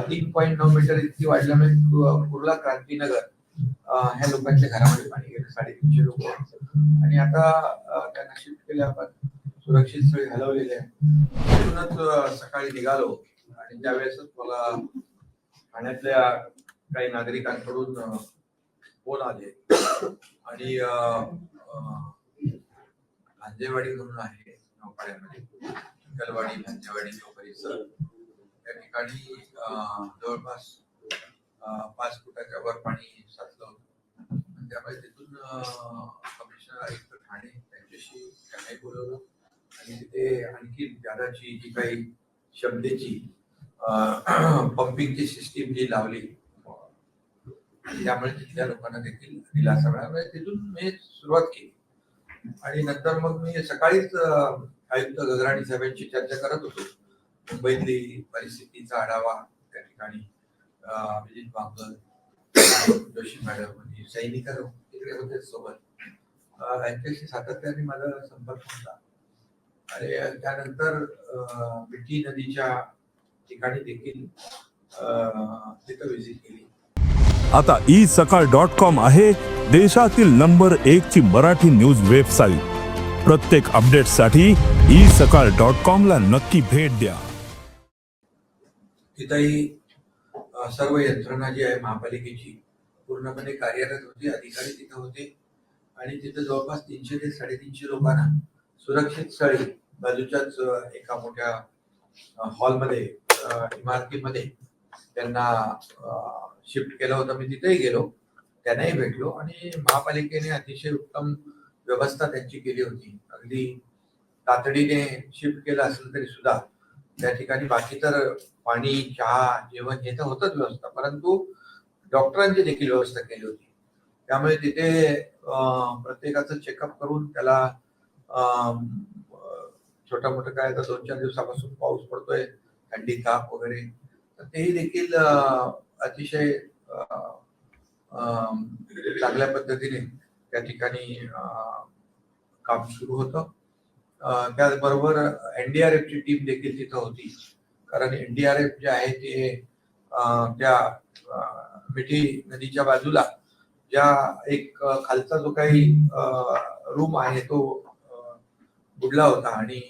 तीन पॉईंट नऊ मीटर इतकी वाढल्यामुळे कुर्ला क्रांतीनगर ह्या लोकांच्या घरामध्ये पाणी गेलं साडेतीनशे लोक. आणि आता त्यांना शिफ्ट केले आपण सुरक्षित स्थळी हलवलेले आहे. तिथूनच सकाळी निघालो. आणि त्यावेळेसच मला ठाण्यातल्या काही नागरिकांकडून फोन आले. आणि अ, भांजेवाडी म्हणून आहे नौपाड्यामध्ये चिखलवाडी भांजेवाडी परिसर ठिकाणी जवळपास पाच फुटाच्या वर पाणी साचलं होतं. त्यामुळे तिथून कमिशनर आयुक्त ठाणे त्यांच्याशी त्यांनाही बोलवलं. आणि तिथे आणखी जादाची जी काही क्षमतेची पंपिंगची सिस्टीम जी लावली त्यामुळे तिथल्या लोकांना देखील दिलासा मिळाला. म्हणजे तिथून मी सुरुवात केली. आणि नंतर मग मी सकाळीच आयुक्त गगराणी साहेबांची चर्चा करत होतो. मुंबईतली परिस्थितीचा आढावा त्या ठिकाणी अभिजित बांगर जोशी मॅडम आणि सैनिक तिकडे होते सोबत. यांच्याशी सातत्याने माझा संपर्क होता. आणि त्यानंतर मिठी नदीच्या ठिकाणी देखील तिथं व्हिजिट केली. आता ई सकाळ डॉट कॉम आहे देशातील नंबर एक ची मराठी न्यूज वेबसाईट प्रत्येक अपडेटसाठी ई सकाळ डॉट कॉम ला नक्की भेट द्या. तिथंही सर्व यंत्रणा जी आहे महापालिकेची पूर्णपणे कार्यरत होती अधिकारी तिथं होते. आणि तिथं जवळपास तीनशे ते साडेतीनशे लोकांना सुरक्षित स्थळी बाजूच्याच एका मोठ्या हॉलमध्ये इमारतीमध्ये त्यांना शिफ्ट केलं होतं. मी तिथेही गेलो. त्यांनाही भेटलो. आणि महापालिकेने अतिशय उत्तम व्यवस्था त्यांची केली होती. अगदी तातडीने शिफ्ट केलं असलं तरी सुद्धा त्या ठिकाणी बाकी तर पाणी चहा जेवण हे तर होतच व्यवस्था परंतु डॉक्टरांची देखील व्यवस्था केली होती. त्यामुळे तिथे प्रत्येकाचं चेकअप करून त्याला छोटा मोठं काय तर दोन चार दिवसापासून पाऊस पडतोय थंडी ताप वगैरे तर तेही देखील अतिशय चांगल्या पद्धतीने त्या ठिकाणी काम सुरू होतं. त्याचबरोबर एनडीआरएफ ची टीम देखील तिथं होती. कारण एनडीआरएफ जे आहे ते त्या मिठी नदीच्या बाजूला ज्या एक खालचा जो काही रूम आहे तो बुडला होता आणि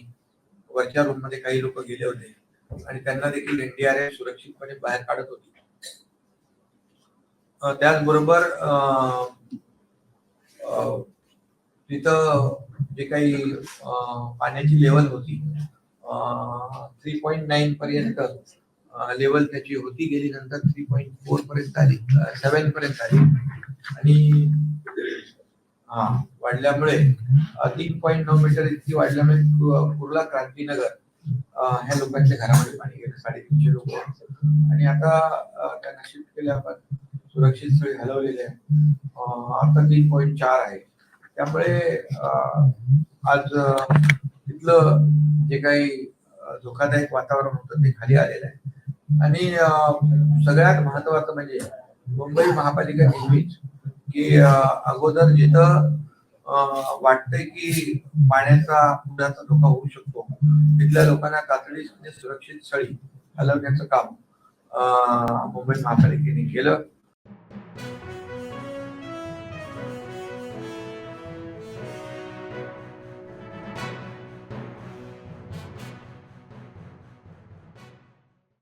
वरच्या रूममध्ये काही लोक गेले होते आणि त्यांना देखील एनडीआरएफ सुरक्षितपणे बाहेर काढत होती. त्याचबरोबर तिथं जे काही पाण्याची लेवल होती थ्री पॉईंट नाईन पर्यंत लेवल त्याची होती गेली नंतर थ्री पॉईंट फोर पर्यंत आली सेवन पर्यंत आली. आणि हा वाढल्यामुळे तीन पॉईंट नऊ मीटर इतकी वाढल्यामुळे कुर्ला क्रांतीनगर ह्या लोकांच्या घरामध्ये पाणी गेलं साडेतीनशे लोक. आणि आता त्यांना शिफ्ट केले आपण सुरक्षित स्थळी हलवलेले आहे. आता तीन पॉईंट चार आहे. त्यामुळे आज तिथलं जे काही धोकादायक वातावरण होतं ते खाली आलेलं आहे. आणि सगळ्यात महत्वाचं म्हणजे मुंबई महापालिका नेहमीच की अगोदर जिथं वाटतंय की पाण्याचा पुराचा धोका होऊ शकतो तिथल्या लोकांना तातडीने सुरक्षित स्थळी हलवण्याचं काम मुंबई महापालिकेने केलं.